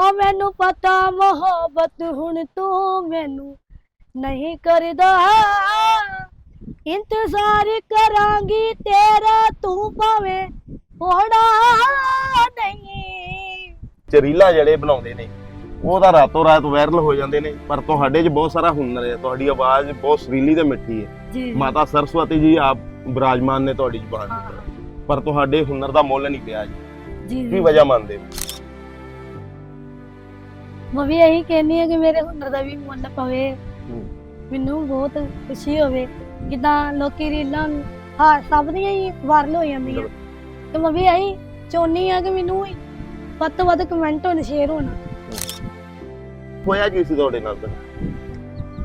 ਓ ਮੈਨੂੰ ਪਤਾ ਮੁਹੱਬਤ ਹੁਣ ਤੂੰ ਮੈਨੂੰ ਨਹੀਂ ਕਰਦਾ। ਇੰਤਜ਼ਾਰ ਕਰਾਂਗੀ ਤੇਰਾ ਤੂੰ ਭਾਵੇਂ ਹੋਣਾ ਨਹੀਂ। ਚਰੀਲਾ ਜਿਹੜੇ ਬਣਾਉਂਦੇ ਨੇ ਉਹ ਤਾਂ ਰਾਤੋਂ ਰਾਤ ਵਾਇਰਲ ਹੋ ਜਾਂਦੇ ਨੇ ਪਰ ਤੁਹਾਡੇ 'ਚ ਬਹੁਤ ਸਾਰਾ ਹੁਨਰ ਹੈ ਤੁਹਾਡੀ ਆਵਾਜ਼ ਬਹੁਤ ਸੁਰੀਲੀ ਤੇ ਮਿੱਠੀ ਹੈ। ਮਾਤਾ ਸਰਸਵਤੀ ਜੀ ਆਪ ਬਿਰਾਜਮਾਨ ਨੇ ਤੁਹਾਡੀ ਜ਼ੁਬਾਨ ਪਰ ਤੁਹਾਡੇ ਹੁਨਰ ਦਾ ਮੁੱਲ ਨਹੀਂ ਪਿਆ ਜੀ। ਜੀ। ਕੀ ਵਜ੍ਹਾ ਮੰਨਦੇ ਹੋ? ਮੈਂ ਵੀ ਇਹੀ ਕਹਿੰਦੀ ਹਾਂ ਕਿ ਮੇਰੇ ਹੁਨਰ ਦਾ ਵੀ ਮੁੱਲ ਪਵੇ। ਮੈਨੂੰ ਬਹੁਤ ਖੁਸ਼ੀ ਹੋਵੇ ਜਿੱਦਾਂ ਲੋਕੀ ਰੀਲਾਂ ਹਾਂ ਸਭ ਦੀਆਂ ਹੀ ਵਾਇਰਲ ਹੋ ਜਾਂਦੀਆਂ। ਤੇ ਮੈਂ ਵੀ ਇਹੀ ਚਾਹੁੰਦੀ ਆ ਕਿ ਮੈਨੂੰ ਵੱਧ ਤੋਂ ਵੱਧ ਕਮੈਂਟ ਹੋਣ ਸ਼ੇਅਰ ਹੋਣ। ਹੋਇਆ ਕੀ ਸੀ ਤੁਹਾਡੇ ਨਾਲ?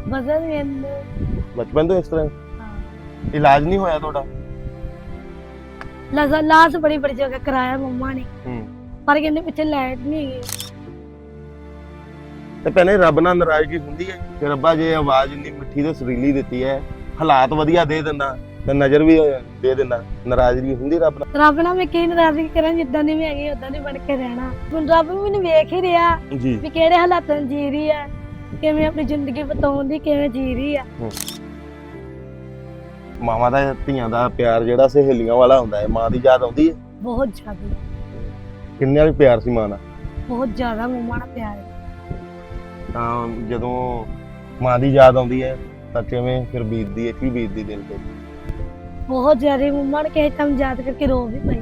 ਬਜ਼ਲ ਮੈਨੂੰ ਬਚਪਨ ਤੋਂ ਇਸ ਤਰ੍ਹਾਂ? ਹਾਂ। ਇਲਾਜ ਨਹੀਂ ਹੋਇਆ ਤੁਹਾਡਾ? ਲਾਜ਼ ਲਾਜ਼ ਬੜੀ ਬੜੀ ਜਗ੍ਹਾ ਕਰਾਇਆ ਮੰਮਾ ਨੇ। ਪਰ ਕਹਿੰਦੇ ਪਿੱਛੇ ਲਾਈਟ ਨਹੀਂ ਹੈਗੀ। ਤੇ ਭੈਣੇ ਰੱਬ ਨਾਲ ਨਾਰਾਜ਼ਗੀ ਹੁੰਦੀ ਹੈ ਕਿ ਰੱਬਾ ਜੇ ਆਵਾਜ਼ ਇੰਨੀ ਮਿੱਠੀ ਤੇ ਸੁਰੀਲੀ ਦਿੱਤੀ ਹੈ ਹਾਲਾਤ ਵਧੀਆ ਦੇ ਦਿੰਦਾ ਤੇ ਨਜ਼ਰ ਵੀ ਦੇ ਦਿੰਦਾ ਨਾਰਾਜ਼ਗੀ ਹੁੰਦੀ ਰੱਬ ਨਾਲ। ਰੱਬ ਨਾਲ ਮੈਂ ਕੀ ਨਾਰਾਜ਼ਗੀ ਕਰਾਂ ਜਿੱਦਾਂ ਦੀ ਮੈਂ ਹੈਗੀ ਉਦਾਂ ਦੀ ਬਣ ਕੇ ਰਹਿਣਾ। ਹੁਣ ਰੱਬ ਵੀ ਮੈਨੂੰ ਵੇਖ ਹੀ ਰਿਹਾ ਜੀ। ਵੀ ਕਿਹੜੇ ਹਾਲਾਤਾਂ 'ਚ ਜੀ ਰਹੀ ਹੈ ਕਿਵੇਂ ਆਪਣੀ ਜ਼ਿੰਦਗੀ ਬਤਾਉਂਦੀ ਕਿਵੇਂ ਜੀ ਰਹੀ ਹੈ। ਮਾਵਾਂ ਦਾ ਧੀਆਂ ਦਾ ਪਿਆਰ ਜਿਹੜਾ ਸਹੇਲੀਆਂ ਵਾਲਾ ਹੁੰਦਾ ਹੈ ਮਾਂ ਦੀ ਯਾਦ ਆਉਂਦੀ ਹੈ? ਬਹੁਤ ਜ਼ਿਆਦਾ। ਕਿੰਨੇ ਵਾਲੀ ਪਿਆਰ ਸੀ ਮਾਂ ਦਾ ਬਹੁਤ ਜ਼ਿਆਦਾ ਮੰਮਾ ਨਾਲ ਪਿਆਰ। ਹੈ ਤਾਂ ਜਦੋਂ ਮਾਂ ਦੀ ਯਾਦ ਆਉਂਦੀ ਹੈ ਤਾਂ ਕਿਵੇਂ ਫਿਰ ਬੀਤਦੀ ਹੈ ਕੀ ਬੀਤਦੀ ਦਿਲ ਤੇ? ਬਹੁਤ ਜ਼ਿਆਦਾ ਮੰਮਾ ਨੇ ਕਿਸੇ ਯਾਦ ਕਰਕੇ ਰੋ ਵੀ ਪਈ।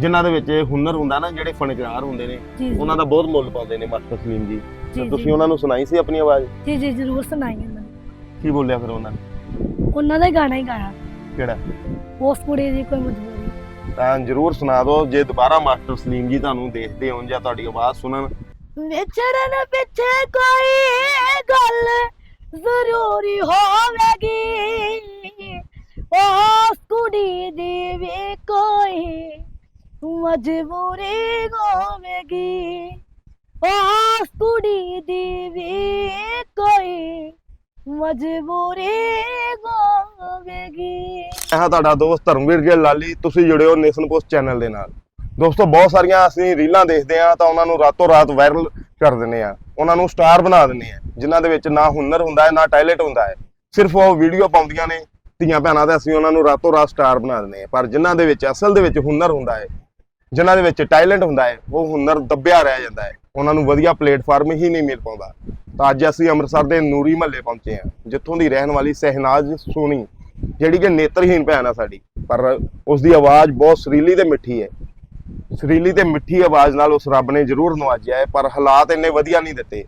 ਜਿਨ੍ਹਾਂ ਦੇ ਵਿੱਚ ਇਹ ਹੁਨਰ ਹੁੰਦਾ ਨਾ ਜਿਹੜੇ ਫਨਕਾਰ ਹੁੰਦੇ ਨੇ ਜੀ ਜੀ। ਉਹਨਾਂ ਦਾ ਬਹੁਤ ਮੁੱਲ ਪਾਉਂਦੇ ਨੇ ਮਾਸਟਰ ਸਲੀਮ ਜੀ। ਜੀ, ਤਾਂ ਤੁਸੀਂ। ਉਹਨਾਂ ਨੂੰ ਸੁਣਾਈ ਸੀ ਆਪਣੀ ਆਵਾਜ਼? ਜੀ ਜੀ ਜ਼ਰੂਰ ਸੁਣਾਈ ਉਹਨਾਂ ਨੇ। ਕੀ ਬੋਲਿਆ ਫਿਰ ਉਹਨਾਂ ਨੇ? ਉਹਨਾਂ ਦਾ ਹੀ ਗਾਣਾ ਹੀ ਗਾਇਆ। ਕਿਹੜਾ? ਉਸ ਕੁੜੀ ਦੀ ਕੋਈ ਮਜਬੂਰੀ ਤਾਂ ਜਰੂਰ ਸੁਣਾ ਦਿਓ, ਜੇ ਦੁਬਾਰਾ ਮਾਸਟਰ ਸਲੀਮ ਜੀ ਤੁਹਾਨੂੰ ਦੇਖਦੇ ਹੋਣ ਜਾਂ ਤੁਹਾਡੀ ਆਵਾਜ਼ ਸੁਣਨ। ਵਿਚੜਨ ਪਿੱਛੇ ਕੋਈ ਗੱਲ ਜ਼ਰੂਰੀ ਹੋਵੇਗੀ। ਉਸ ਕੁੜੀ ਦੀ ਵੀ ਕੋਈ ਮਜਬੂਰੀ ਹੋਵੇਗੀ। ਉਸ ਕੁੜੀ ਦੀ ਵੀ ਕੋਈ ਮਜਬੂਰੀ ਹੋਵੇਗੀ। ਮੈਂ ਹਾਂ ਤੁਹਾਡਾ ਦੋਸਤ ਧਰਮਵੀਰ ਜੀ ਲਾਲੀ, ਤੁਸੀਂ ਜੁੜਿਓ ਨੇਸ਼ਨ ਪੋਸਟ ਚੈਨਲ ਦੇ ਨਾਲ। ਦੋਸਤੋ, ਬਹੁਤ ਸਾਰੀਆਂ ਅਸੀਂ ਰੀਲਾਂ ਦੇਖਦੇ ਆ ਤਾਂ ਉਹਨਾਂ ਨੂੰ ਰਾਤੋਂ ਰਾਤ ਵਾਇਰਲ ਕਰ ਦਿੰਦੇ ਆ ਉਹਨਾਂ ਨੂੰ ਸਟਾਰ ਬਣਾ ਦਿੰਦੇ ਆ ਜਿਨ੍ਹਾਂ ਦੇ ਵਿੱਚ ਨਾ ਹੁਨਰ ਹੁੰਦਾ ਹੈ, ਨਾ ਟੈਲੈਂਟ ਹੁੰਦਾ ਹੈ। ਸਿਰਫ ਉਹ ਵੀਡੀਓ ਪਾਉਂਦੀਆਂ ਨੇ, ਧੀਆਂ ਭੈਣਾਂ ਤੇ ਅਸੀਂ ਉਹਨਾਂ ਨੂੰ ਰਾਤੋਂ ਰਾਤ ਸਟਾਰ ਬਣਾ ਦਿੰਦੇ ਆ ਪਰ ਜਿਨ੍ਹਾਂ ਦੇ ਵਿੱਚ, ਅਸਲ ਦੇ ਵਿੱਚ ਹੁਨਰ ਹੁੰਦਾ ਹੈ, ਜਿਨ੍ਹਾਂ ਦੇ ਵਿੱਚ ਟੈਲੈਂਟ ਹੁੰਦਾ ਹੈ, ਉਹ ਹੁਨਰ ਦੱਬਿਆ ਰਹਿ ਜਾਂਦਾ ਹੈ। ਉਹਨਾਂ ਨੂੰ ਵਧੀਆ ਪਲੇਟਫਾਰਮ ਹੀ ਨਹੀਂ ਮਿਲ ਪਾਉਂਦਾ। ਤਾਂ ਅੱਜ ਅਸੀਂ ਅੰਮ੍ਰਿਤਸਰ ਦੇ ਨੂਰੀ ਮਹੱਲੇ ਪਹੁੰਚੇ ਹਾਂ, ਜਿੱਥੋਂ ਦੀ ਰਹਿਣ ਵਾਲੀ ਸਹਿਨਾਜ਼ ਸੋਨੀ ਜਿਹੜੀ ਕਿ ਨੇਤਰਹੀਨ ਭੈਣ ਆ ਸਾਡੀ, ਪਰ ਉਸ ਦੀ ਆਵਾਜ਼ ਬਹੁਤ ਸੁਰੀਲੀ ਤੇ ਮਿੱਠੀ ਹੈ। ਸੁਰੀਲੀ ਤੇ ਮਿੱਠੀ ਆਵਾਜ਼ ਨਾਲ ਉਸ ਰੱਬ ਨੇ ਜ਼ਰੂਰ ਨਵਾਜਿਆ ਹੈ, ਪਰ ਹਾਲਾਤ ਇੰਨੇ ਵਧੀਆ ਨਹੀਂ ਦਿੱਤੇ।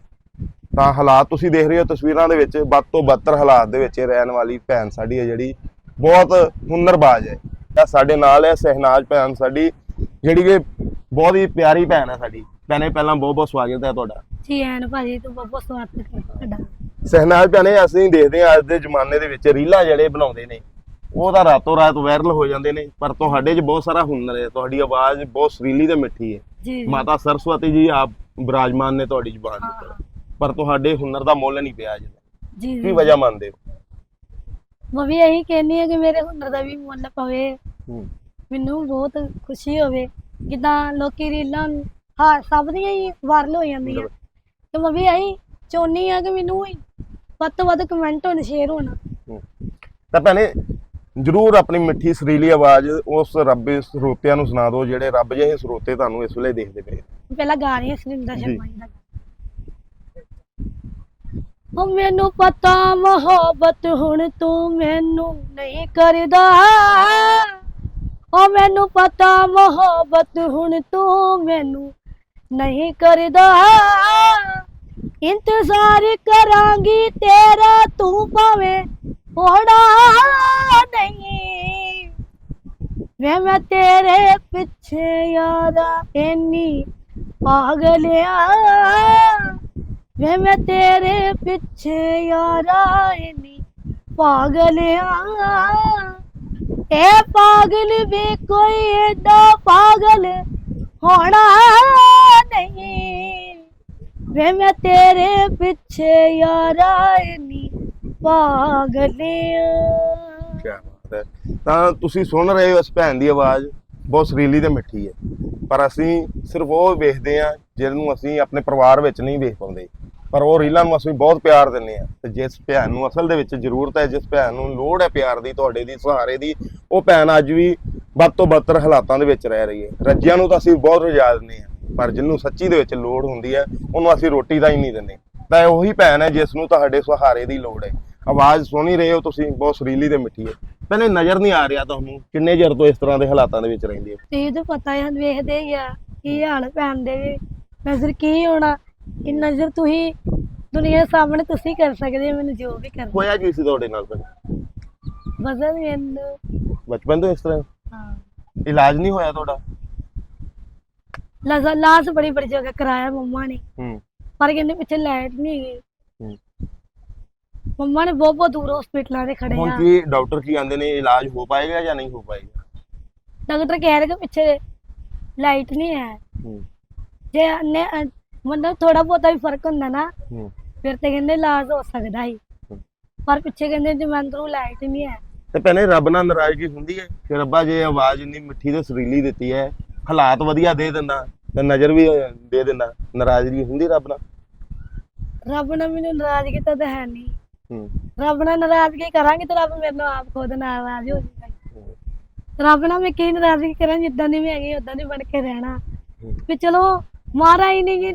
ਤਾਂ ਹਾਲਾਤ ਤੁਸੀਂ ਦੇਖ ਰਹੇ ਹੋ ਤਸਵੀਰਾਂ ਦੇ ਵਿੱਚ, ਵੱਧ ਤੋਂ ਬੱਤਰ ਹਾਲਾਤ ਦੇ ਵਿੱਚ ਰਹਿਣ ਵਾਲੀ ਭੈਣ ਸਾਡੀ ਹੈ ਜਿਹੜੀ ਬਹੁਤ ਹੁਨਰਬਾਜ਼ ਹੈ। ਤਾਂ ਸਾਡੇ ਨਾਲ ਹੈ ਸਹਿਨਾਜ਼ ਭੈਣ ਸਾਡੀ, ਜਿਹੜੀ ਕਿ ਬਹੁਤ ਹੀ ਪਿਆਰੀ ਭੈਣ ਹੈ ਸਾਡੀ। ਭੈਣੇ, ਪਹਿਲਾਂ ਬਹੁਤ ਬਹੁਤ ਸਵਾਗਤ ਹੈ ਤੁਹਾਡਾ। ਜੀ ਐਨ ਭਾਜੀ, ਤੂੰ ਬਹੁਤ ਬਹੁਤ ਸਵਾਗਤ ਕਰ ਤੁਹਾਡਾ ਸਹਿਨਾਜ ਭੈਣੇ ਅਸੀਂ ਦੇਖਦੇ ਹਾਂ ਅੱਜ ਦੇ ਜ਼ਮਾਨੇ ਦੇ ਵਿੱਚ ਰੀਲਾਂ ਜਿਹੜੇ ਬਣਾਉਂਦੇ ਨੇ ਉਹ ਤਾਂ ਰਾਤੋਂ ਰਾਤ ਵਾਇਰਲ ਹੋ ਜਾਂਦੇ ਨੇ ਪਰ ਤੁਹਾਡੇ 'ਚ ਬਹੁਤ ਸਾਰਾ ਹੁਨਰ ਹੈ ਤੁਹਾਡੀ ਆਵਾਜ਼ ਬਹੁਤ ਸੁਰੀਲੀ ਤੇ ਮਿੱਠੀ ਹੈ। ਮਾਤਾ ਸਰਸਵਤੀ ਜੀ ਆਪ ਬਿਰਾਜਮਾਨ ਨੇ ਤੁਹਾਡੀ ਜ਼ੁਬਾਨ ਹਾਂ, ਉੱਪਰ। ਪਰ ਤੁਹਾਡੇ ਹੁਨਰ ਦਾ ਮੁੱਲ ਨਹੀਂ ਪਿਆ ਜੀ ਜੀ ਕੀ ਵਜ੍ਹਾ ਮੰਨਦੇ ਹੋ? ਮੈਂ ਵੀ ਇਹੀ ਕਹਿੰਦੀ ਹਾਂ ਕਿ ਮੇਰੇ ਹੁਨਰ ਦਾ ਵੀ ਮੁੱਲ ਪਵੇ। ਮੈਨੂੰ ਬਹੁਤ ਖੁਸ਼ੀ ਹੋਵੇ ਜਿੱਦਾਂ ਲੋਕੀ ਰੀਲਾਂ ਹਾਂ ਸਭ ਦੀਆਂ ਹੀ ਵਾਇਰਲ ਹੋ ਜਾਂਦੀਆਂ। ਤੇ ਮੈਂ ਵੀ ਇਹੀ ਚਾਹੁੰਦੀ ਆ ਕਿ ਮੈਨੂੰ ਵੱਧ ਤੋਂ ਵੱਧ ਕਮੈਂਟ ਹੋਣ ਸ਼ੇਅਰ ਹੋਣ। ਤਾਂ ਭੈਣੇ ਜਰੂਰ ਆਪਣੀ ਮਿੱਠੀ ਸੁਰੀਲੀ ਆਵਾਜ਼ ਉਸ ਰੱਬੇ ਸਰੋਤਿਆਂ ਨੂੰ ਸੁਣਾ ਦਿਓ ਜਿਹੜੇ ਰੱਬ ਜਿਹੇ ਸਰੋਤੇ ਤੁਹਾਨੂੰ ਇਸ ਵੇਲੇ ਦੇਖਦੇ ਪਏ ਪਹਿਲਾਂ ਗਾ ਰਹੀ ਹਾਂ ਸੁਰਿੰਦਰ। ਸ਼ਰਮਾ ਜੀ ਦਾ ਉਹ ਮੈਨੂੰ ਪਤਾ ਮੁਹੱਬਤ ਹੁਣ ਤੂੰ ਮੈਨੂੰ ਨਹੀਂ ਕਰਦਾ। ਉਹ ਮੈਨੂੰ ਪਤਾ ਮੁਹੱਬਤ ਹੁਣ ਤੂੰ ਮੈਨੂੰ ਨਹੀਂ ਕਰਦਾ। ਇੰਤਜ਼ਾਰ ਕਰਾਂਗੀ ਤੇਰਾ ਤੂੰ ਭਾਵੇਂ ਹੋਣਾ ਨਹੀਂ। ਵੇ ਮੈਂ ਤੇਰੇ ਪਿੱਛੇ ਯਾਰਾ ਇੰਨੀ ਪਾਗਲਿਆ ਵੇ ਮੈਂ ਤੇਰੇ ਪਿੱਛੇ ਯਾਰਾ ਇੰਨੀ ਪਾਗਲਿਆ ਇਹ ਪਾਗਲ ਵੀ ਕੋਈ ਏਡਾ ਪਾਗਲ ਹੋਣਾ ਨਹੀਂ। ਵੇ ਮੈਂ ਤੇਰੇ ਪਿੱਛੇ ਯਾਰਾ ਇੰਨੀ ਪਾਗਲਿਆ ਕਿਆ ਬਾਤ ਹੈ। ਤਾਂ ਤੁਸੀਂ ਸੁਣ ਰਹੇ ਹੋ ਇਸ ਭੈਣ ਦੀ ਆਵਾਜ਼, ਬਹੁਤ ਸੁਰੀਲੀ ਤੇ ਮਿੱਠੀ ਹੈ। ਪਰ ਅਸੀਂ ਸਿਰਫ ਉਹ ਵੇਖਦੇ ਆ ਜਿਹਨੂੰ ਅਸੀਂ ਆਪਣੇ ਪਰਿਵਾਰ ਵਿੱਚ ਨਹੀਂ ਵੇਖ ਪਾਉਂਦੇ। ਪਰ ਉਹ ਰੀਲਾਂ ਨੂੰ ਅਸੀਂ ਬਹੁਤ ਪਿਆਰ ਦਿੰਦੇ ਆ। ਤੇ ਜਿਸ ਭੈਣ ਨੂੰ ਅਸਲ ਦੇ ਵਿੱਚ ਜ਼ਰੂਰਤ ਹੈ, ਜਿਸ ਭੈਣ ਨੂੰ ਲੋੜ ਹੈ ਪਿਆਰ ਦੀ, ਤੁਹਾਡੇ ਦੀ, ਸਹਾਰੇ ਦੀ, ਉਹ ਭੈਣ ਅੱਜ ਵੀ ਵੱਧ ਤੋਂ ਬੱਤਰ ਹਾਲਾਤਾਂ ਦੇ ਵਿੱਚ ਰਹਿ ਰਹੀ ਹੈ। ਰੱਜਿਆਂ ਨੂੰ ਤਾਂ ਅਸੀਂ ਬਹੁਤ ਰਜਾ ਦਿੰਦੇ ਆ। ਪਰ ਜਿਹਨੂੰ ਸੱਚੀ ਦੇ ਵਿੱਚ ਲੋੜ ਹੁੰਦੀ ਹੈ ਉਹਨੂੰ ਅਸੀਂ ਰੋਟੀ ਦਾ ਹੀ ਨਹੀਂ ਦਿੰਦੇ। ਤਾਂ ਉਹੀ ਭੈਣ ਹੈ ਜਿਸ ਨੂੰ ਤੁਹਾਡੇ ਸਹਾਰੇ ਦੀ ਲੋੜ ਹੈ। ਆਵਾਜ਼ ਸੁਣ ਹੀ ਰਹੇ ਹੋ ਤੁਸੀਂ ਬਹੁਤ ਸੁਰੀਲੀ ਤੇ ਮਿੱਠੀ ਹੈ। ਪਹਿਲੇ ਨਜ਼ਰ ਨਹੀਂ ਆ ਰਿਹਾ ਤੁਹਾਨੂੰ ਕਿੰਨੇ ਚਿਰ ਤੋਂ ਇਸ ਤਰ੍ਹਾਂ ਦੇ ਹਾਲਾਤਾਂ ਦੇ ਵਿੱਚ ਰਹਿੰਦੇ ਹੋ? ਤੇ ਤਾਂ ਪਤਾ ਹੈ ਵੇਖਦੇ ਹੀ ਆ ਕੀ ਹਾਲ ਪੈਂਦੇ ਵੀ। ਨਜ਼ਰ ਕੀ ਹੋਣਾ? ਇਹ ਨਜ਼ਰ ਤੁਸੀਂ ਦੁਨੀਆ ਸਾਹਮਣੇ ਤੁਸੀਂ ਕਰ ਸਕਦੇ ਹੋ ਮੈਨੂੰ ਜੋ ਵੀ ਕਰਨਾ। ਹੋਇਆ ਕੀ ਸੀ ਤੁਹਾਡੇ ਨਾਲ ਫਿਰ? ਬਜ਼ਨ ਮੈਨੂੰ ਬਚਪਨ ਤੋਂ ਇਸ ਤਰ੍ਹਾਂ? ਹਾਂ। ਇਲਾਜ ਨਹੀਂ ਹੋਇਆ ਤੁਹਾਡਾ? ਲਾਸ ਬੜੀ ਬੜੀ ਜਗ੍ਹਾ ਕਰਾਇਆ ਮੰਮਾ ਨੇ। ਹੂੰ। ਪਰ ਕਹਿੰਦੇ ਪਿੱਛੇ ਲਾਈਟ ਨਹੀਂ ਹੈਗੀ। ਹੂੰ। ਮੰਮਾ ਨੇ ਬਹੁਤ ਬਹੁਤ ਦੂਰ ਹਸਪੀਟਲਾਂ ਦੇ ਖੜੇ ਹੁਣ ਆ। ਕੀ ਡਾਕਟਰ ਕੀ ਆਂਦੇ ਨੇ ਇਲਾਜ ਹੋ ਪਾਏਗਾ ਜਾਂ ਨਹੀਂ ਹੋ ਪਾਏਗਾ? ਡਾਕਟਰ ਕਹਿ ਰਹੇ ਕਿ ਪਿੱਛੇ ਲਾਈਟ ਨਹੀਂ ਹੈ। ਹੂੰ। ਜੇ ਨੇ ਮਤਲਬ ਥੋੜਾ ਬਹੁਤਾ ਵੀ ਫ਼ਰਕ ਹੁੰਦਾ ਨਾ ਹੂੰ। ਫਿਰ ਤੇ ਕਹਿੰਦੇ ਇਲਾਜ ਹੋ ਸਕਦਾ ਹੀ ਹੂੰ। ਪਰ ਪਿੱਛੇ ਕਹਿੰਦੇ ਜਮੰਦਰੂ ਲਾਈਟ ਹੀ ਨਹੀਂ ਹੈ। ਤੇ ਭੈਣੇ ਰੱਬ ਨਾਲ ਨਾਰਾਜ਼ਗੀ ਹੁੰਦੀ ਹੈ ਕਿ ਰੱਬਾ ਜੇ ਆਵਾਜ਼ ਇੰਨੀ ਮਿੱਠੀ ਤੇ ਸੁਰੀਲੀ ਦਿੱਤੀ ਹੈ ਹਾਲਾਤ ਵਧੀਆ ਦੇ ਦਿੰਦਾ ਤੇ ਨਜ਼ਰ ਵੀ ਦੇ ਦਿੰਦਾ ਨਾਰਾਜ਼ਗੀ ਹੁੰਦੀ ਰੱਬ ਨਾਲ? ਰੱਬ ਨਾਲ ਮੈਨੂੰ ਨਾਰਾਜ਼ ਕੀਤਾ ਤਾਂ ਹੈ ਨਹੀਂ। ਹੂੰ। ਰੱਬ ਨਾਲ ਨਾਰਾਜ਼ਗੀ ਕਰਾਂਗੇ ਤੇ ਰੱਬ ਮੇਰੇ ਨਾਲ ਆਪ ਖੁਦ ਨਾਰਾਜ਼ ਹੋ ਜਾਏਗਾ। ਰੱਬ ਨਾਲ ਮੈਂ ਕੀ ਨਾਰਾਜ਼ਗੀ ਕਰਾਂ ਜਿੱਦਾਂ ਦੀ ਮੈਂ ਹੈਗੀ ਉਦਾਂ ਦੀ ਬਣ ਕੇ ਰਹਿਣਾ। ਵੀ ਚਲੋ ਮਾਰਾ ਹੀ ਨਹੀਂ ਜੀ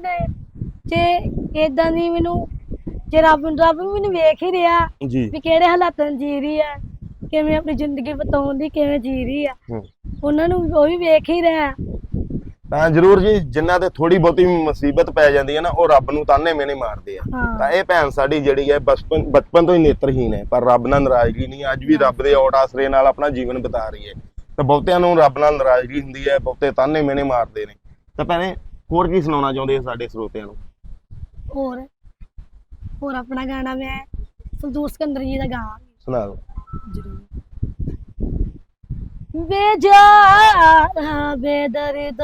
ਜੇ ਇਦਾਂ ਦੀ ਮੈਨੂੰ ਜੇ ਰੱਬ ਰੱਬ ਵੀ ਮੈਨੂੰ ਵੇਖ ਹੀ ਰਿਹਾ ਵੀ ਕਿਹੜੇ ਹਾਲਾਤਾਂ ਜੀ ਰਹੀ ਆ ਕਿਵੇਂ ਆਪਣੀ ਜ਼ਿੰਦਗੀ ਬਤਾਉਣ ਦੀ ਕਿਵੇਂ ਜੀ ਰਹੀ ਆ। ਉਹਨਾਂ ਨੂੰ ਉਹ ਵੀ ਵੇਖ ਹੀ ਰਿਹਾ। ਤਾਂ ਜ਼ਰੂਰ ਜੀ ਜਿਨ੍ਹਾਂ ਤੇ ਥੋੜੀ ਬਹੁਤੀ ਮੁਸੀਬਤ ਪੈ ਜਾਂਦੀ ਹੈ ਨਾ ਉਹ ਰੱਬ ਨੂੰ ਤਾਨੇ ਮੇਨੇ ਮਾਰਦੇ ਆ। ਹਾਂ। ਤਾਂ ਇਹ ਭੈਣ ਸਾਡੀ ਜਿਹੜੀ ਹੈ ਬਚਪਨ ਬਚਪਨ ਤੋਂ ਹੀ ਨੇਤਰਹੀਨ ਹੈ ਪਰ ਰੱਬ ਨਾਲ ਨਾਰਾਜ਼ਗੀ ਨਹੀਂ ਅੱਜ ਵੀ ਰੱਬ ਦੇ ਔਟ ਆਸਰੇ ਨਾਲ ਆਪਣਾ ਜੀਵਨ ਬਿਤਾ ਰਹੀ ਹੈ। ਤਾਂ ਬਹੁਤਿਆਂ ਨੂੰ ਰੱਬ ਨਾਲ ਨਾਰਾਜ਼ਗੀ ਹੁੰਦੀ ਹੈ ਬਹੁਤੇ ਤਾਨੇ ਮੇਨੇ ਮਾਰਦੇ ਨੇ। ਤਾਂ ਭੈਣੇ ਹੋਰ ਕੀ ਸੁਣਾਉਣਾ ਚਾਹੁੰਦੇ ਆ ਸਾਡੇ ਸਰੋਤਿਆਂ ਨੂੰ? ਹੋਰ ਹੋਰ ਆਪਣਾ ਗਾਣਾ ਮੈਂ ਸੰਤੂਰ ਸਿਕੰਦਰ ਜੀ ਦਾ ਗਾਵਾਂਗੀ। ਸੁਣਾ ਦਿਓ। ਬੇਜਾ ਬੇਦਰਦ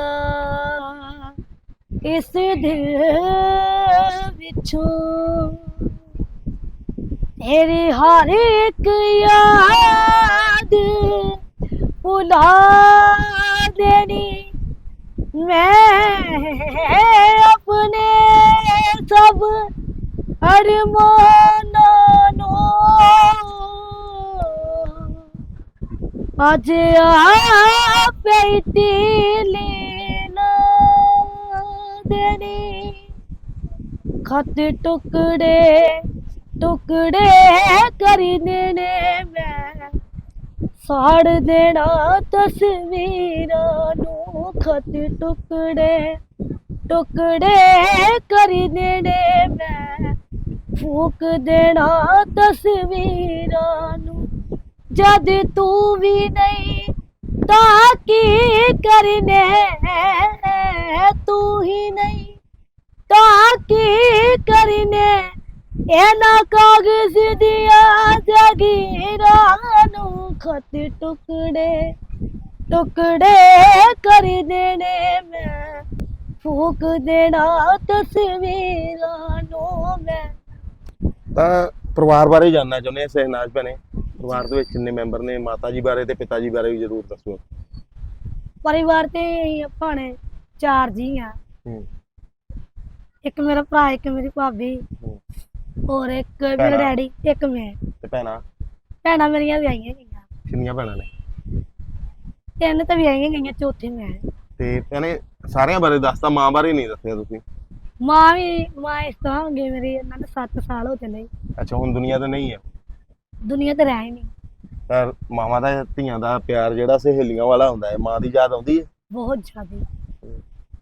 ਇਸ ਦਿਲ ਵਿੱਚੋਂ ਤੇਰੀ ਹਰ ਇੱਕ ਯਾਦ ਭੁਲਾ ਦੇਣੀ। ਮੈਂ ਆਪਣੇ ਸਭ ਅਰਮਾਨਾਂ ਨੂੰ ਅੱਜ ਆਪੇ ਲੈਣਾ ਦੇਣੀ। ਖਤ ਟੁਕੜੇ ਟੁਕੜੇ ਕਰਨੇ ਨੇ ਮੈਂ। ਸਾੜ ਦੇਣਾ ਤਸਵੀਰਾਂ ਨੂੰ ਖਤ ਟੁਕੜੇ ਟੁਕੜੇ ਕਰਨੇ ਨੇ ਮੈਂ। ਫੂਕ ਦੇਣਾ ਤਸਵੀਰਾਂ ਨੂੰ ਜਦ ਤੂੰ ਵੀ ਨਹੀਂ, ਤਾਂ ਕੀ ਕਰਨੇ? ਤੂੰ ਹੀ ਨਹੀਂ, ਤਾਂ ਕੀ ਕਰਨੇ? ਇਹਨਾਂ ਕਾਗਜ਼ ਦੀਆਂ ਜਗੀਰਾਂ ਨੂੰ ਖਤ ਟੁਕੜੇ ਟੁਕੜੇ ਕਰ ਦੇਣੇ ਮੈਂ। ਫੂਕ ਦੇਣਾ ਤਸਵੀਰਾਂ ਨੂੰ ਮੈਂ। ਤਾਂ ਪਰਿਵਾਰ ਬਾਰੇ ਜਾਨਣਾ ਚਾਹੁੰਦੇ ਆ, ਸਹਿਨਾਜ ਭੈਣੇ। ਪਰਿਵਾਰ ਦੇ ਵਿੱਚ ਕਿੰਨੇ ਮੈਂਬਰ ਨੇ ਮਾਤਾ ਜੀ ਬਾਰੇ ਤੇ ਪਿਤਾ ਜੀ ਬਾਰੇ ਵੀ ਜ਼ਰੂਰ ਦੱਸੋ। ਪਰਿਵਾਰ ਤੇ ਅਸੀਂ ਆਪਾਂ ਨੇ ਚਾਰ ਜੀ ਆ। ਹੂੰ। ਇੱਕ ਮੇਰਾ ਭਰਾ ਇੱਕ ਮੇਰੀ ਭਾਬੀ ਹੂੰ। ਹੋਰ ਇੱਕ ਮੇਰਾ ਭੈਣਾਂ? ਡੈਡੀ ਇੱਕ ਮੈਂ। ਤੇ ਭੈਣਾਂ? ਭੈਣਾਂ ਮੇਰੀਆਂ ਵਿਆਹੀਆਂ ਗਈਆਂ। ਕਿੰਨੀਆਂ ਭੈਣਾਂ ਨੇ? ਤਿੰਨ ਤਾਂ ਵਿਆਹੀਆਂ ਗਈਆਂ ਚੌਥੀ ਮੈਂ। ਤੇ ਭੈਣੇ ਸਾਰਿਆਂ ਬਾਰੇ ਦੱਸਤਾ ਮਾਂ ਬਾਰੇ ਨਹੀਂ ਦੱਸਿਆ ਤੁਸੀਂ? ਮਾਂ ਵੀ ਮਾਂ ਇਸ ਤਰ੍ਹਾਂ ਹੋ ਗਈ ਮੇਰੀ ਇਹਨਾਂ ਦੇ 7 ਸਾਲ ਹੋ ਚੱਲੇ। ਅੱਛਾ ਹੁਣ ਦੁਨੀਆ ਤੇ ਨਹੀਂ ਹੈ ਦੁਨੀਆ ਤੇ ਰਹਿ ਹੀ ਨਹੀਂ। ਪਰ ਮਾਵਾਂ ਦਾ ਧੀਆਂ ਦਾ ਪਿਆਰ ਜਿਹੜਾ ਸਹੇਲੀਆਂ ਵਾਲਾ ਹੁੰਦਾ ਹੈ ਮਾਂ ਦੀ ਯਾਦ ਆਉਂਦੀ ਹੈ? ਬਹੁਤ ਜ਼ਿਆਦਾ।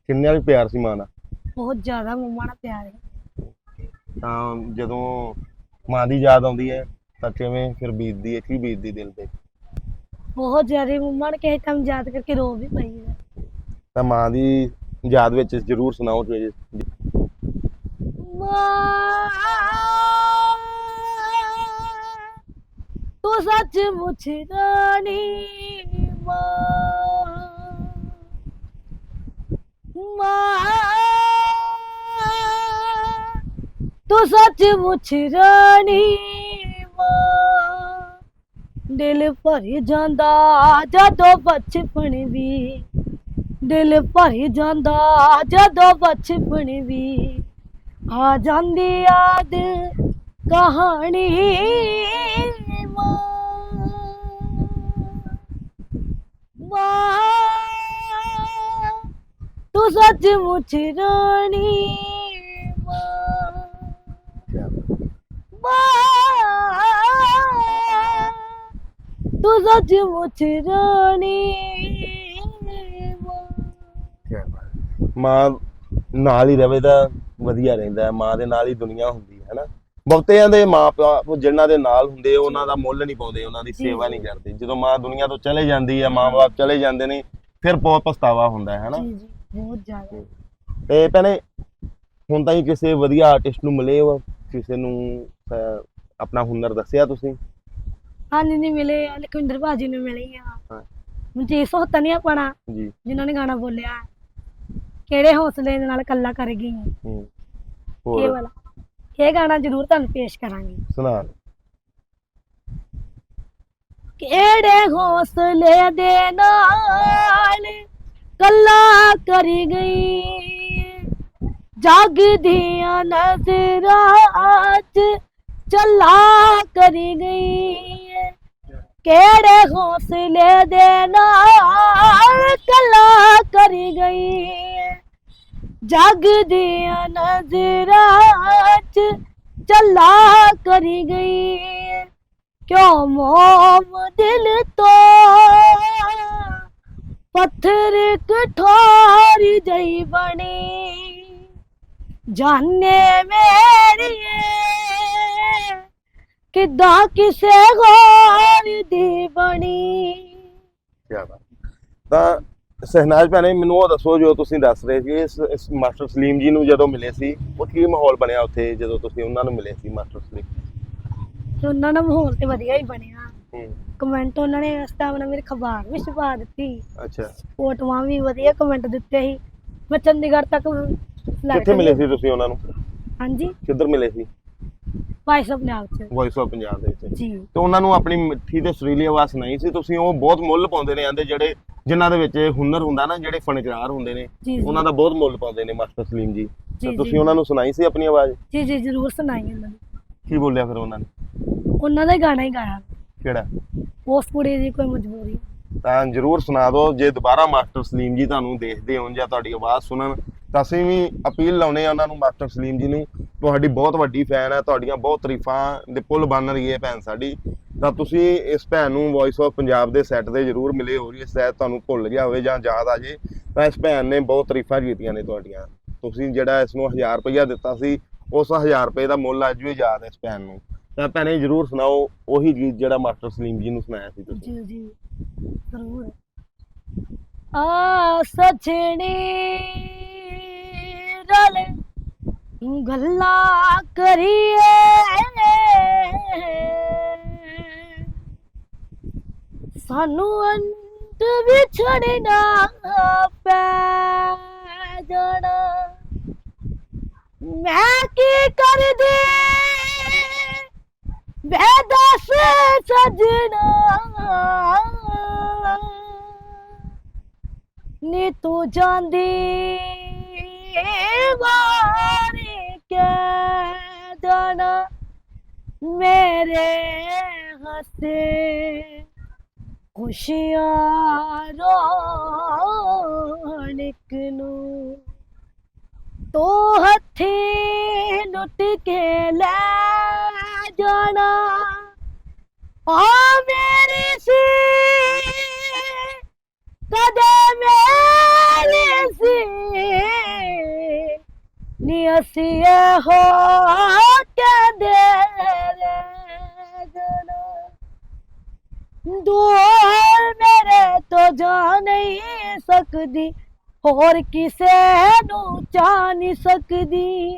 ਕਿੰਨਾ ਵੀ ਪਿਆਰ ਸੀ ਮਾਂ ਦਾ? ਬਹੁਤ ਜ਼ਿਆਦਾ ਮੰਮਾ ਨਾਲ ਪਿਆਰ ਹੈ। ਤਾਂ ਜਦੋਂ ਮਾਂ ਦੀ ਯਾਦ ਆਉਂਦੀ ਹੈ ਤਾਂ ਕਿਵੇਂ ਫਿਰ ਬੀਤਦੀ ਹੈ ਕੀ ਬੀਤਦੀ ਦਿਲ ਤੇ? ਬਹੁਤ ਜ਼ਿਆਦਾ ਮੰਮਾ ਨੇ ਕਿਸੇ ਟਾਈਮ ਯਾਦ ਕਰਕੇ ਰੋ ਵੀ ਪਈ ਹੈ। ਤਾਂ ਮਾਂ ਦੀ ਯਾਦ ਵਿੱਚ ਜ਼ਰੂਰ ਸੁਣਾਓ ਜੀ ਮਾਂ! ਤੂੰ ਸੱਚ ਮੁੱਛ ਰਾਣੀ ਮਾਂ ਮਾਂ ਤੂੰ ਸੱਚ ਮੁੱਛ ਰਾਣੀ ਮਾਂ ਦਿਲ ਭਰ ਜਾਂਦਾ ਜਦੋਂ ਬਚਪਨ ਵੀ ਦਿਲ ਭਰ ਜਾਂਦਾ ਜਦੋਂ ਬਚਪਨ ਵੀ ਆ ਜਾਂਦੀ ਯਾਦ ਕਹਾਣੀ ਤੂੰ ਸੱਚ ਰਾਣੀ ਮਾਂ। ਤੂੰ ਸੱਚ ਰਾਣੀ ਮਾਂ। ਨਾਲ ਹੀ ਰਵੇ ਤਾਂ ਵਧੀਆ ਰਹਿੰਦਾ ਹੈ। ਮਾਂ ਦੇ ਨਾਲ ਹੀ ਦੁਨੀਆ ਹੁੰਦੀ ਹੈ ਬਹੁਤਿਆਂ ਦੇ ਮਾਪੇ ਜਿਨ੍ਹਾਂ ਦੇ ਨਾਲ ਹੁੰਦੇ ਉਹਨਾਂ ਦਾ ਮੁੱਲ ਨਹੀਂ ਪਾਉਂਦੇ ਉਹਨਾਂ ਦੀ ਸੇਵਾ। ਨਹੀਂ ਕਰਦੇ। ਜਦੋਂ ਮਾਂ ਦੁਨੀਆ ਤੋਂ ਚਲੇ ਜਾਂਦੀ ਹੈ ਮਾਂ-ਬਾਪ ਚਲੇ ਜਾਂਦੇ ਨੇ ਫਿਰ ਬਹੁਤ ਪਛਤਾਵਾ ਹੁੰਦਾ ਹੈ ਹਨਾ? ਜੀ ਜੀ ਬਹੁਤ ਜ਼ਿਆਦਾ। ਤੇ ਭੈਣੇ ਹੁਣ ਤਾਈਂ ਕਿਸੇ ਵਧੀਆ ਆਰਟਿਸਟ ਨੂੰ ਮਿਲੇ ਹੋ? ਕਿਸੇ ਨੂੰ ਆਪਣਾ ਹੁਨਰ ਦੱਸਿਆ ਤੁਸੀਂ? ਹਾਂਜੀ ਨਹੀਂ ਮਿਲੇ ਲਖਵਿੰਦਰ ਭਾਜੀ ਨੂੰ ਮਿਲੇ ਆ। ਹਾਂ। ਮਨਜੀਤ ਸੋਹਤਾ ਨਹੀਂ ਆਪਣਾ ਜੀ। ਜਿਨ੍ਹਾਂ ਨੇ ਗਾਣਾ ਬੋਲਿਆ ਕਿਹੜੇ ਹੌਸਲੇ ਨਾਲ ਕੱਲਾ ਕਰ ਗਈ? ਇਹ ਹੂੰ ਹੋਰ? ਵਾਲਾ। ਇਹ ਗਾਣਾ ਜ਼ਰੂਰ ਤੁਹਾਨੂੰ ਪੇਸ਼ ਕਰਾਂਗੇ। ਸੁਣਾ। ਕਿਹੜੇ ਹੌਸਲੇ ਦੇ ਨਾਲ ਕੱਲਾ ਕਰੀ ਗਈ? ਜਾਗਦੀਆਂ ਨਜ਼ਰਾਂ ਚ ਚੱਲਾ ਕਰੀ ਗਈ। ਕਿਹੜੇ ਹੌਸਲੇ ਦੇ ਨਾਲ ਕੱਲਾ ਕਰੀ ਗਈ? ਜਾਗਦੀਆਂ ਨਜ਼ਰਾਂ ਚ ਚੱਲਾ ਕਰੀ ਗਈ। ਕਿਉਂ ਮੋਮ ਦਿਲ ਤੋਂ? ਪੱਥਰ ਕਠੋਰ ਜਈ ਬਣੀ। ਜਾਣੇ ਮੇਰੀਏ, ਕਿਦਾਂ ਕਿਸੇ ਹੋਰ ਦੀ ਬਣੀ। ਕੀ ਬਾਤ। ਤਾਂ ਸਹਿਨਾਜ ਭੈਣੇ ਮੈਨੂੰ ਉਹ ਦੱਸੋ ਜੋ ਤੁਸੀਂ ਦੱਸ ਰਹੇ ਸੀ ਇਸ ਇਸ ਮਾਸਟਰ ਸਲੀਮ ਜੀ ਨੂੰ ਜਦੋਂ ਮਿਲੇ ਸੀ ਉਹ ਕੀ ਮਾਹੌਲ ਬਣਿਆ ਉੱਥੇ ਜਦੋਂ ਤੁਸੀਂ ਉਹਨਾਂ ਨੂੰ ਮਿਲੇ ਸੀ ਮਾਸਟਰ ਸਲੀਮ? ਤੇ ਉਹਨਾਂ ਦਾ ਮਾਹੌਲ ਤੇ ਵਧੀਆ ਹੀ ਬਣਿਆ। ਹੂੰ। ਕਮੈਂਟ ਉਹਨਾਂ ਨੇ ਇਸ ਟਾਈਮ ਨਾਲ ਮੇਰੇ ਖਬਰ ਵੀ ਛਪਾ ਦਿੱਤੀ। ਅੱਛਾ। ਫੋਟੋਆਂ ਵੀ ਵਧੀਆ ਕਮੈਂਟ ਦਿੱਤੇ ਸੀ। ਮੈਂ ਚੰਡੀਗੜ੍ਹ ਤੱਕ flight ਕਿੱਥੇ ਮਿਲੇ ਸੀ ਤੁਸੀਂ ਉਹਨਾਂ ਨੂੰ? ਹਾਂਜੀ। ਕਿੱਧਰ ਮਿਲੇ ਸੀ? ਵਾਇਸ ਆਫ ਪੰਜਾਬ ਚ। ਵੌਇਸ ਆਫ ਪੰਜਾਬ ਦੇ ਵਿੱਚ। ਜੀ। ਤੇ ਉਹਨਾਂ ਨੂੰ ਆਪਣੀ ਮਿੱਠੀ ਤੇ ਸੁਰੀਲੀ ਆਵਾਜ਼ ਸੁਣਾਈ ਸੀ। ਤੁਸੀਂ ਉਹ ਬਹੁਤ ਮੁੱਲ ਪਾਉਂਦੇ ਨੇ ਆਂਦੇ ਜਿਹੜੇ ਜਿਨ੍ਹਾਂ ਦੇ ਵਿੱਚ ਹੁਨਰ ਹੁੰਦਾ ਨਾ ਜਿਹੜੇ ਫਨਕਾਰ ਹੁੰਦੇ ਨੇ। ਜੀ ਜੀ। ਉਹਨਾਂ ਦਾ ਬਹੁਤ ਮੁੱਲ ਪਾਉਂਦੇ ਨੇ ਮਾਸਟਰ ਸਲੀਮ ਜੀ ਤਾਂ ਜੀ। ਤੁਸੀਂ ਉਹਨਾਂ ਨੂੰ ਸੁਣਾਈ ਸੀ ਆਪਣੀ ਆਵਾਜ਼? ਜੀ ਜੀ ਜ਼ਰੂਰ ਸੁਣਾਈ ਉਹਨਾਂ ਨੇ। ਕੀ ਬੋਲਿਆ ਫਿਰ ਉਹਨਾਂ ਨੇ? ਉਹਨਾਂ ਦਾ ਹੀ ਗਾਣਾ ਹੀ ਗਾਇਆ। ਕਿਹੜਾ? ਉਸ ਕੁੜੀ ਦੀ ਕੋਈ ਮਜਬੂਰੀ। ਤਾਂ ਜਰੂਰ ਸੁਣਾ ਦਿਓ। ਜੇ ਦੁਬਾਰਾ ਮਾਸਟਰ ਸਲੀਮ ਜੀ ਤੁਹਾਨੂੰ ਦੇਖਦੇ ਹੋਣ ਜਾਂ ਤੁਹਾਡੀ ਆਵਾਜ਼ ਸੁਣਨ ਤਾਂ ਅਸੀਂ ਵੀ ਅਪੀਲ ਲਾਉਨੇ ਆ ਉਹਨਾਂ ਨੂੰ, ਮਾਸਟਰ ਸਲੀਮ ਜੀ ਨੂੰ, ਤੁਹਾਡੀ ਬਹੁਤ ਵੱਡੀ ਫੈਨ ਹੈ, ਤੁਹਾਡੀਆਂ ਬਹੁਤ ਤਾਰੀਫਾਂ ਦੇ ਪੁੱਲ ਬਣ ਰਹੀ ਹੈ ਭੈਣ ਸਾਡੀ। ਤਾਂ ਤੁਸੀਂ ਇਸ ਭੈਣ ਨੂੰ ਵੌਇਸ ਆਫ ਪੰਜਾਬ ਦੇ ਸੈੱਟ ਤੇ ਜਰੂਰ ਮਿਲੇ ਹੋ ਰਹੀ ਸ਼ਾਇਦ ਤੁਹਾਨੂੰ ਭੁੱਲ ਗਿਆ ਹੋਵੇ ਜਾਂ ਯਾਦ ਆ ਜੇ, ਤਾਂ ਇਸ ਭੈਣ ਨੇ ਬਹੁਤ ਤਾਰੀਫਾਂ ਕੀਤੀਆਂ ਨੇ ਤੁਹਾਡੀਆਂ। ਤੁਸੀਂ ਜਿਹੜਾ ਇਸ ਨੂੰ 1000 ਰੁਪਇਆ ਦਿੱਤਾ ਸੀ, ਉਸ 1000 ਰੁਪਏ ਦਾ ਮੁੱਲ ਅੱਜ ਵੀ ਯਾਦ ਹੈ ਇਸ ਭੈਣ ਨੂੰ। ਤਾਂ ਭੈਣੇ ਜਰੂਰ ਸੁਣਾਓ, ਉਹੀ ਗੀਤ ਜਿਹੜਾ ਮਾਸਟਰ ਸਲੀਮ ਜੀ ਨੂੰ ਸੁਣਾਇਆ ਸੀ ਤੁਸੀਂ। ਜੀ ਜੀ, ਜ਼ਰੂਰ। ਆ ਸਜਣੀ ਰਲ ਗੱਲਾਂ ਕਰੀਏ ਸਾਨੂੰ ਅੰਤ ਵਿਛੜਨਾ ਪੈ ਜਾਣਾ। ਮੈਂ ਕੀ ਕਰਦੀ? ਵੇ ਦੱਸ ਸਜਣਾ। ਨੀ ਤੂੰ ਜਾਂਦੀ। ਵਾਰੀ ਕੇ ਜਾਣਾ ਮੇਰੇ ਹੱਸੇ ਖੁਸ਼ੀਆਂ ਰੋਣਕ ਨੂੰ। ਤੋ ਹੱਥੀ ਲੁੱਟ ਕੇ ਲੈ ਜਾਣਾ। ਆ ਮੇਰੀ ਸੀ, ਕਦੇ ਮੇਰੀ ਅਸੀਂ ਹੋ ਕਦੇ ਰਹਿ ਦੂਰ ਮੇਰੇ ਤੋਂ ਜਾ ਨਹੀਂ ਸਕਦੀ, ਹੋਰ ਕਿਸੇ ਨੂੰ ਚਾਹ ਨਹੀਂ ਸਕਦੀ।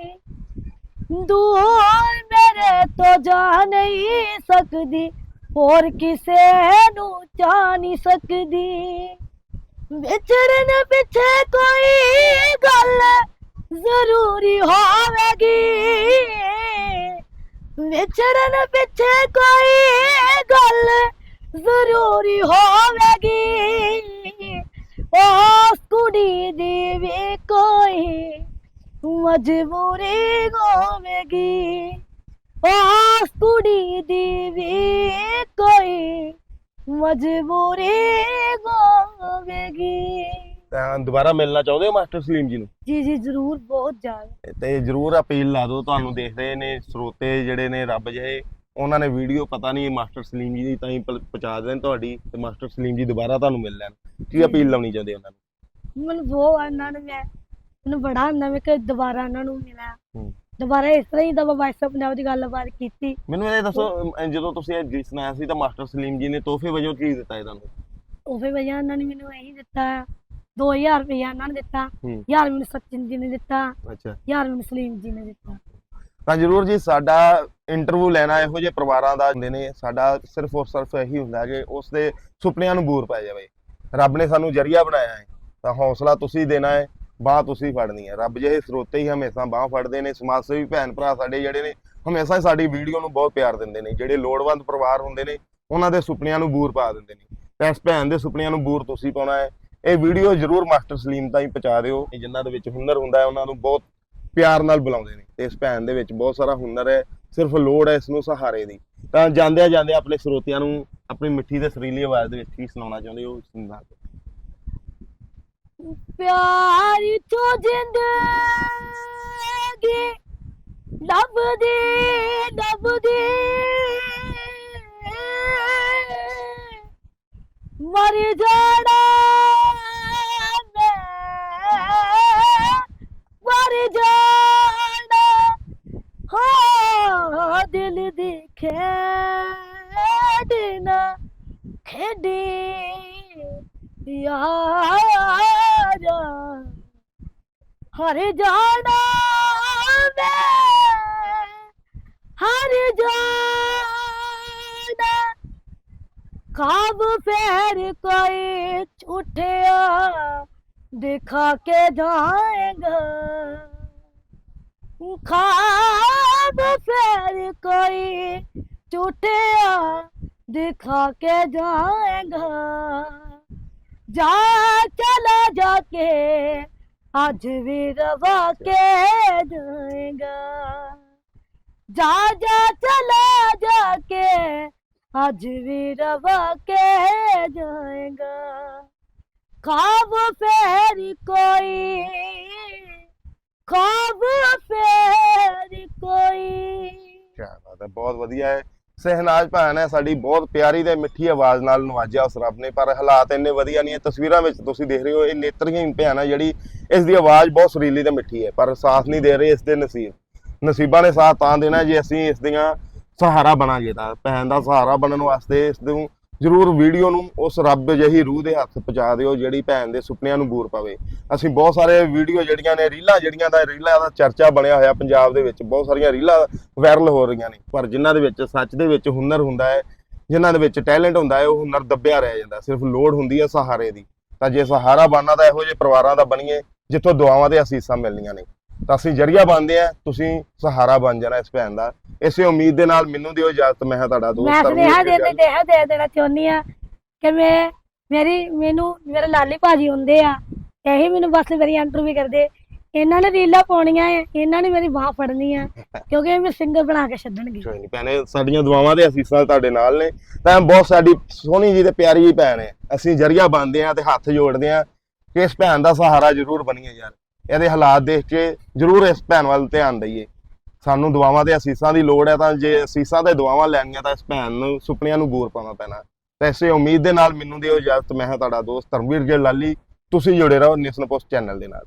ਦੂਰ ਮੇਰੇ ਤੋਂ ਜਾ ਨਹੀਂ ਸਕਦੀ, ਹੋਰ ਕਿਸੇ ਨੂੰ ਚਾਹ ਨਹੀਂ ਸਕਦੀ। ਵਿਚਰਨ ਪਿੱਛੇ ਕੋਈ ਗੱਲ ਜ਼ਰੂਰੀ ਹੋਵੇਗੀ। ਵਿਚਰਨ ਪਿੱਛੇ ਕੋਈ ਗੱਲ ਜ਼ਰੂਰੀ ਹੋਵੇਗੀ। ਉਸ ਕੁੜੀ ਦੀ ਵੀ ਕੋਈ ਮਜਬੂਰੀ ਹੋਵੇਗੀ। ਉਸ ਕੁੜੀ ਦੀ ਵੀ ਕੋਈ ਮਜਬੂਰੀ ਹੋਵੇਗੀ। ਤਾਂ ਦੁਬਾਰਾ ਮਿਲਣਾ ਚਾਹੁੰਦੇ ਹੋ ਮਾਸਟਰ ਸਲੀਮ ਜੀ ਨੂੰ? ਜੀ ਜੀ ਜ਼ਰੂਰ ਬਹੁਤ ਜ਼ਿਆਦਾ। ਤੇ ਜਰੂਰ ਅਪੀਲ ਲਾ ਦਿਓ ਤੁਹਾਨੂੰ ਦੇਖ ਰਹੇ ਨੇ ਸਰੋਤੇ ਜਿਹੜੇ ਨੇ ਰੱਬ ਜਿਹੇ ਉਹਨਾਂ ਨੇ ਵੀਡੀਓ ਪਤਾ ਨਹੀਂ ਮਾਸਟਰ ਸਲੀਮ ਜੀ ਦੀ ਤਾਂ ਹੀ ਪ- ਪਹੁੰਚਾ ਦੇਣ ਤੁਹਾਡੀ ਤੇ ਮਾਸਟਰ ਸਲੀਮ ਜੀ ਦੁਬਾਰਾ ਤੁਹਾਨੂੰ ਮਿਲ ਲੈਣ। ਕੀ ਅਪੀਲ ਲਾਉਣੀ ਚਾਹੁੰਦੇ ਉਹਨਾਂ ਨੂੰ? ਮੈਨੂੰ ਬਹੁਤ ਇਹਨਾਂ ਨੇ ਮੈਂ ਮੈਨੂੰ ਬੜਾ ਆਨੰਦ ਹੈ ਕਿ ਦੁਬਾਰਾ ਇਹਨਾਂ ਨੂੰ ਮਿਲਿਆ ਹੂੰ। ਦੁਬਾਰਾ ਇਸ ਤਰ੍ਹਾਂ ਹੀ ਤਾਂ ਵਾਇਸ ਪੰਜਾਬ ਦੀ ਗੱਲਬਾਤ ਕੀਤੀ। ਮੈਨੂੰ ਇਹ ਦੱਸੋ ਅਮ, ਜਦੋਂ ਤੁਸੀਂ ਇਹ ਗੀਤ ਸੁਣਾਇਆ ਸੀ ਤਾਂ ਮਾਸਟਰ ਸਲੀਮ ਜੀ ਨੇ ਤੋਹਫੇ ਵਜੋਂ ਕੀ ਦਿੱਤਾ ਇਹ ਤੁਹਾਨੂੰ ਉਹੇ ਵਜ੍ਹਾ ਇਹਨਾਂ ਨੇ ਮੈਨੂੰ ਇਹੀ ਦਿੱਤਾ 2000 ਰੁਪਇਆ ਇਹਨਾਂ ਨੇ ਦਿੱਤਾ ਹੂੰ। ਯਾਰ ਮੈਨੂੰ ਸਚਿਨ ਜੀ ਨੇ ਦਿੱਤਾ ਅੱਛਾ। ਯਾਰ ਮੈਨੂੰ ਸਲੀਮ ਜੀ ਨੇ ਦਿੱਤਾ। ਤਾਂ ਜਰੂਰ ਜੀ ਸਾਡਾ ਇੰਟਰਵਿਊ ਲੈਣਾ ਇਹੋ ਜਿਹੇ ਪਰਿਵਾਰਾਂ ਦਾ ਹੁੰਦੇ ਨੇ ਸਾਡਾ ਸਿਰਫ ਔਰ ਸਿਰਫ ਇਹੀ ਹੁੰਦਾ ਕਿ ਉਸ ਦੇ ਸੁਪਨਿਆਂ ਨੂੰ ਬੂਰ ਪੈ ਜਾਵੇ। ਰੱਬ ਨੇ ਸਾਨੂੰ ਜਰੀਆ ਬਣਾਇਆ ਹੈ ਤਾਂ ਹੌਸਲਾ ਤੁਸੀਂ ਦੇਣਾ ਹੈ ਬਾਹ ਤੁਸੀਂ ਫੜਨੀ ਹੈ। ਰੱਬ ਜਿਹੇ ਸਰੋਤੇ ਹੀ ਹਮੇਸ਼ਾ ਬਾਹ ਫੜਦੇ ਨੇ ਸਮਾਜ ਸੇਵੀ ਭੈਣ ਭਰਾ ਸਾਡੇ ਜਿਹੜੇ ਨੇ ਹਮੇਸ਼ਾ ਹੀ ਸਾਡੀ ਵੀਡੀਓ ਨੂੰ ਬਹੁਤ ਪਿਆਰ ਦਿੰਦੇ ਨੇ। ਜਿਹੜੇ ਲੋੜਵੰਦ ਪਰਿਵਾਰ ਹੁੰਦੇ ਨੇ ਉਹਨਾਂ ਦੇ ਸੁਪਨਿਆਂ ਨੂੰ ਬੂਰ ਪਾ ਦਿੰਦੇ ਨੇ। ਤਾਂ ਇਸ ਭੈਣ ਦੇ ਸੁਪਨਿਆਂ ਨੂੰ ਬੂਰ ਤੁਸੀਂ ਪਾਉਣਾ ਹੈ ਇਹ ਵੀਡੀਓ ਜਰੂਰ ਮਾਸਟਰ ਸਲੀਮ ਤਾਈਂ ਪਹੁੰਚਾ ਦਿਓ। ਜਿਨ੍ਹਾਂ ਦੇ ਵਿੱਚ ਹੁਨਰ ਹੁੰਦਾ ਹੈ, ਉਹਨਾਂ ਨੂੰ ਬਹੁਤ ਪਿਆਰ ਨਾਲ ਬੁਲਾਉਂਦੇ ਨੇ। ਤੇ ਇਸ ਭੈਣ ਦੇ ਵਿੱਚ ਬਹੁਤ ਸਾਰਾ ਹੁਨਰ ਹੈ, ਸਿਰਫ ਲੋੜ ਹੈ ਇਸ ਨੂੰ ਸਹਾਰੇ ਦੀ। ਤਾਂ ਜਾਂਦਿਆਂ ਜਾਂਦਿਆਂ ਆਪਣੇ ਸਰੋਤਿਆਂ ਨੂੰ ਆਪਣੀ ਮਿੱਠੀ ਤੇ ਸੁਰੀਲੀ ਆਵਾਜ਼ ਦੇ ਵਿੱਚ ਕੀ ਸੁਣਾਉਣਾ ਚਾਹੁੰਦੇ ਹੋ ਸੁਣਾ ਪਿਆਰ ਤੋਂ ਜ਼ਿੰਦਗੀ ਲੱਭਦੀ ਲੱਭਦੀ। ਮਰ ਜਾਣਾ। ਮਰ ਜਾਣਾ ਹਾਂ, ਦਿਲ ਦੀ ਖੇਡਣਾ ਖੇਡੀ ਯਾਰਾ ਹਰ ਜਾਣਾ ਮੈਂ ਹਰ ਜਾਣਾ। ਖਾਬ ਫੇਰ ਕੋਈ ਝੂਠਿਆ। दिखा के जाएगा। खाब फिर कोई चुटिया दिखा के जाएगा। जा चला जाके आज भी रवा के जाएगा। जा जा चला जाके आज भी रवा के जाएगा। ਖਾਬ ਫੇਰ ਕੋਈ ਖਾਬ ਫੇਰ ਕੋਈ। ਕੀ ਬਾਤ ਹੈ, ਬਹੁਤ ਵਧੀਆ ਹੈ। ਸਹਿਨਾਜ ਭੈਣ ਹੈ, ਸਾਡੀ ਬਹੁਤ ਪਿਆਰੀ ਤੇ ਮਿੱਠੀ ਆਵਾਜ਼ ਨਾਲ ਨਵਾਜਿਆ ਉਸ ਰੱਬ ਨੇ, ਪਰ ਹਾਲਾਤ ਇੰਨੇ ਵਧੀਆ ਨਹੀਂ ਹੈ। ਤਸਵੀਰਾਂ ਵਿੱਚ ਤੁਸੀਂ ਦੇਖ ਰਹੇ ਹੋ, ਇਹ ਨੇਤਰਹੀਣ ਭੈਣ ਹੈ, ਜਿਹੜੀ ਇਸ ਦੀ ਆਵਾਜ਼ ਬਹੁਤ ਸੁਰੀਲੀ ਤੇ ਮਿੱਠੀ ਹੈ, ਪਰ ਸਾਥ ਨਹੀਂ ਦੇ ਰਹੇ ਇਸ ਦੇ ਨਸੀਬ। ਨਸੀਬਾਂ ਨੇ ਸਾਥ ਤਾਂ ਦੇਣਾ ਜੇ ਅਸੀਂ ਇਸ ਦੀਆਂ ਸਹਾਰਾ ਬਣਾਂਗੇ ਤਾਂ, ਭੈਣ ਦਾ ਸਹਾਰਾ ਬਣਨ ਵਾਸਤੇ ਇਸ ਨੂੰ ਜ਼ਰੂਰ ਵੀਡੀਓ ਨੂੰ ਉਸ ਰੱਬ ਜਿਹੀ ਰੂਹ ਦੇ ਹੱਥ ਪਹੁੰਚਾ ਦਿਓ ਜਿਹੜੀ ਭੈਣ ਦੇ ਸੁਪਨਿਆਂ ਨੂੰ ਬੂਰ ਪਵੇ। ਅਸੀਂ ਬਹੁਤ ਸਾਰੇ ਵੀਡੀਓ ਜਿਹੜੀਆਂ ਨੇ, ਰੀਲਾਂ ਜਿਹੜੀਆਂ ਦਾ, ਰੀਲਾਂ ਦਾ ਚਰਚਾ ਬਣਿਆ ਹੋਇਆ ਪੰਜਾਬ ਦੇ ਵਿੱਚ। ਬਹੁਤ ਸਾਰੀਆਂ ਰੀਲਾਂ ਵਾਇਰਲ ਹੋ ਰਹੀਆਂ ਨੇ। ਪਰ ਜਿਨ੍ਹਾਂ ਦੇ ਵਿੱਚ ਸੱਚ ਦੇ ਵਿੱਚ ਹੁਨਰ ਹੁੰਦਾ ਹੈ, ਜਿਨ੍ਹਾਂ ਦੇ ਵਿੱਚ ਟੈਲੈਂਟ ਹੁੰਦਾ ਹੈ, ਉਹ ਹੁਨਰ ਦੱਬਿਆ ਰਹਿ ਜਾਂਦਾ। ਸਿਰਫ ਲੋੜ ਹੁੰਦੀ ਹੈ ਸਹਾਰੇ ਦੀ। ਤਾਂ ਜੇ ਸਹਾਰਾ ਬਣਨਾ ਤਾਂ ਇਹੋ ਜਿਹੇ ਪਰਿਵਾਰਾਂ ਦਾ ਬਣੀਏ, ਜਿੱਥੋਂ ਦੁਆਵਾਂ ਤੇ ਅਸੀਸਾਂ ਮਿਲਣੀਆਂ ਨੇ। ਤਾਂ ਅਸੀਂ ਜਰੀਆ ਬਣਦੇ ਆ ਤੁਸੀਂ ਸਹਾਰਾ ਬਣ ਜਾਣਾ ਇਸ ਭੈਣ ਦਾ। ਇਸੇ ਉਮੀਦ ਦੇ ਨਾਲ ਮੈਨੂੰ ਦਿਓ ਇਜਾਜ਼ਤ ਮੈਂ ਹਾਂ ਤੁਹਾਡਾ ਦੋਸਤ ਮੈਂ ਸੁਨੇਹਾ ਦੇ। ਦੇ ਦੇ ਦੇ ਦੇਣਾ ਚਾਹੁੰਦੀ ਆ ਕਿ ਮੈਂ ਮੇਰੀ ਮੈਨੂੰ ਮੇਰੇ ਲਾਲੀ ਭਾਜੀ ਹੁੰਦੇ ਆ ਇਹੀ ਮੈਨੂੰ ਬਸ ਮੇਰੀ ਇੰਟਰਵਿਊ ਕਰਦੇ। ਇਹਨਾਂ ਨੇ ਰੀਲਾਂ ਪਾਉਣੀਆਂ ਆ ਇਹਨਾਂ ਨੇ ਮੇਰੀ ਬਾਹ ਫੜਨੀ ਆ ਕਿਉਂਕਿ ਇਹ ਮੈਂ ਸਿੰਗਰ ਬਣਾ ਕੇ ਛੱਡਣਗੇ। ਕੋਈ ਨਹੀਂ ਭੈਣੇ ਸਾਡੀਆਂ ਦੁਆਵਾਂ ਤੇ ਅਸੀਸਾਂ ਤੁਹਾਡੇ ਨਾਲ ਨੇ। ਤਾਂ ਬਹੁਤ ਸਾਡੀ ਸੋਹਣੀ ਜੀ ਤੇ ਪਿਆਰੀ ਜੀ ਭੈਣ ਹੈ ਅਸੀਂ ਜਰੀਆ ਬਣਦੇ ਆ ਤੇ ਹੱਥ ਜੋੜਦੇ ਆ ਕਿ ਇਸ ਭੈਣ ਦਾ ਸਹਾਰਾ ਜ਼ਰੂਰ ਬਣੀਏ ਯਾਰ। ਇਹਦੇ ਹਾਲਾਤ ਦੇਖ ਕੇ ਜ਼ਰੂਰ ਇਸ ਭੈਣ ਵੱਲ ਧਿਆਨ ਦਈਏ। ਸਾਨੂੰ ਦੁਆਵਾਂ ਤੇ ਅਸੀਸਾਂ ਦੀ ਲੋੜ ਹੈ ਤਾਂ ਜੇ ਅਸੀਸਾਂ ਤੇ ਦੁਆਵਾਂ ਲੈਣੀਆਂ ਤਾਂ ਇਸ ਭੈਣ ਨੂੰ, ਸੁਪਨਿਆਂ ਨੂੰ ਗੂਰ ਪਾਉਣਾ ਪੈਣਾ। ਤਾਂ ਇਸੇ ਉਮੀਦ ਦੇ ਨਾਲ ਮੈਨੂੰ ਦਿਓ ਇਜਾਜ਼ਤ। ਮੈਂ ਹਾਂ ਤੁਹਾਡਾ ਦੋਸਤ ਧਰਮਵੀਰ ਗਿੱਲ ਲਾਲੀ। ਤੁਸੀਂ ਜੁੜੇ ਰਹੋ ਨਿਸਨ ਪੋਸਟ ਚੈਨਲ ਦੇ ਨਾਲ।